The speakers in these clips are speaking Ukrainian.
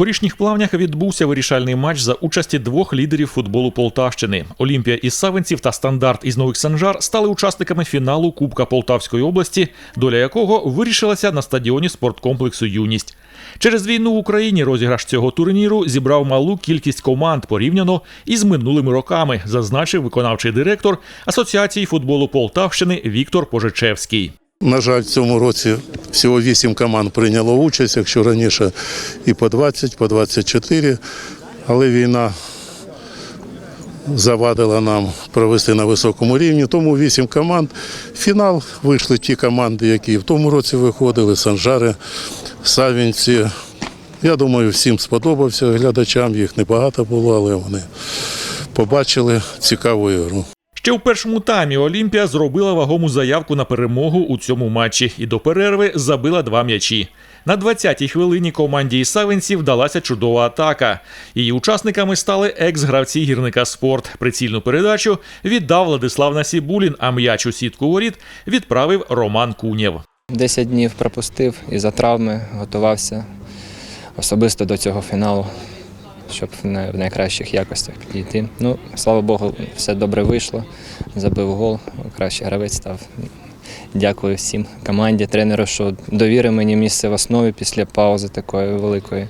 горішніх плавнях відбувся вирішальний матч за участі двох лідерів футболу Полтавщини. Олімпія із Савинців та Стандарт із Нових Санжар стали учасниками фіналу Кубка Полтавської області, доля якого вирішилася на стадіоні спорткомплексу Юність. Через війну в Україні розіграш цього турніру зібрав малу кількість команд порівняно із минулими роками, зазначив виконавчий директор Асоціації футболу Полтавщини Віктор Пожичевський. На жаль, в цьому році всього 8 команд прийняло участь, якщо раніше і по 20, по 24. Але війна завадила нам провести на високому рівні. Тому 8 команд. В фінал вийшли ті команди, які в тому році виходили, Санжари, Савінці. Я думаю, всім сподобався глядачам, їх небагато було, але вони побачили цікаву ігру. Ще у першому таймі Олімпія зробила вагому заявку на перемогу у цьому матчі і до перерви забила два м'ячі. На 20-й хвилині команді із вдалася чудова атака. Її учасниками стали екс-гравці гірника спорт. Прицільну передачу віддав Владислав Насібулін, а м'яч у сітку воріт відправив Роман Кунєв. 10 днів пропустив і за травми готувався особисто до цього фіналу, щоб в найкращих якостях підійти. Ну, слава Богу, все добре вийшло. Забив гол, кращий гравець став. Дякую всім команді, тренеру, що довірив мені місце в основі після паузи такої великої.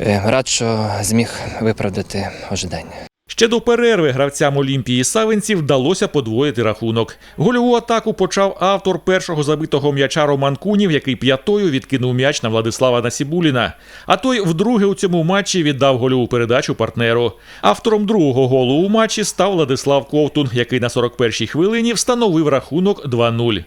Е, Рад, що зміг виправдати ожидання. Ще до перерви гравцям Олімпії Савинців вдалося подвоїти рахунок. Гольову атаку почав автор першого забитого м'яча Роман Кунів, який п'ятою відкинув м'яч на Владислава Насібуліна. А той вдруге у цьому матчі віддав гольову передачу партнеру. Автором другого голу у матчі став Владислав Ковтун, який на 41-й хвилині встановив рахунок 2-0.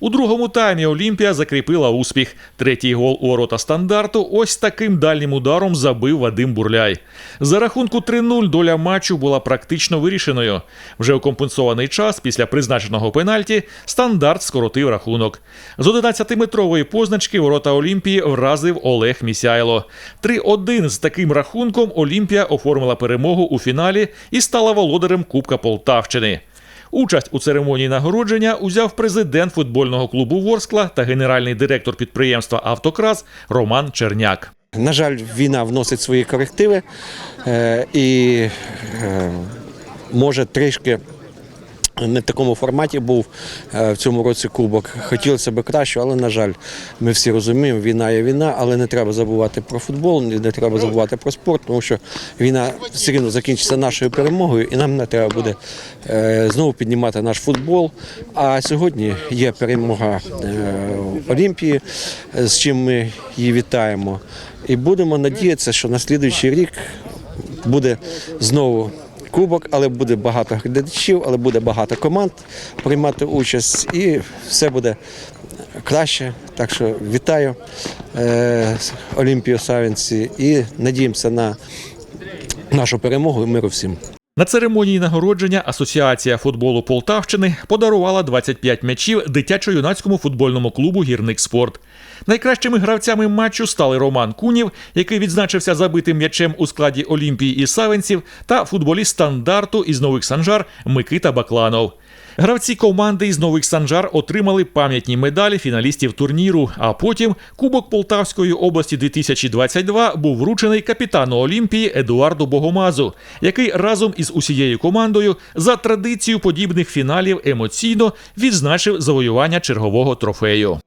У другому таймі Олімпія закріпила успіх. Третій гол у ворота стандарту ось таким дальнім ударом забив Вадим Бурляй. За рахунку 3-0 доля матчу була практично вирішеною. Вже у компенсований час після призначеного пенальті стандарт скоротив рахунок. З 11-метрової позначки ворота Олімпії вразив Олег Місяйло. 3-1 з таким рахунком Олімпія оформила перемогу у фіналі і стала володарем Кубка Полтавщини. Участь у церемонії нагородження узяв президент футбольного клубу Ворскла та генеральний директор підприємства Автокрас Роман Черняк. На жаль, війна вносить свої корективи е, і е, може трішки не в такому форматі був е, в цьому році кубок. Хотілося б краще, але на жаль, ми всі розуміємо, війна є війна, але не треба забувати про футбол, не треба забувати про спорт, тому що війна все рівно закінчиться нашою перемогою, і нам не треба буде е, знову піднімати наш футбол. А сьогодні є перемога е, Олімпії, з чим ми її вітаємо. І будемо надіятися, що на слідуючий рік буде знову кубок, але буде багато глядачів, але буде багато команд приймати участь, і все буде краще. Так що вітаю е, Олімпію Савінці і надіємося на нашу перемогу і миру всім. На церемонії нагородження Асоціація футболу Полтавщини подарувала 25 м'ячів дитячо-юнацькому футбольному клубу Гірник Спорт. Найкращими гравцями матчу стали Роман Кунів, який відзначився забитим м'ячем у складі Олімпії і Савенців, та футболіст стандарту із Нових Санжар Микита Бакланов. Гравці команди із Нових Санжар отримали пам'ятні медалі фіналістів турніру. А потім Кубок Полтавської області 2022 був вручений капітану Олімпії Едуарду Богомазу, який разом із усією командою за традицію подібних фіналів емоційно відзначив завоювання чергового трофею.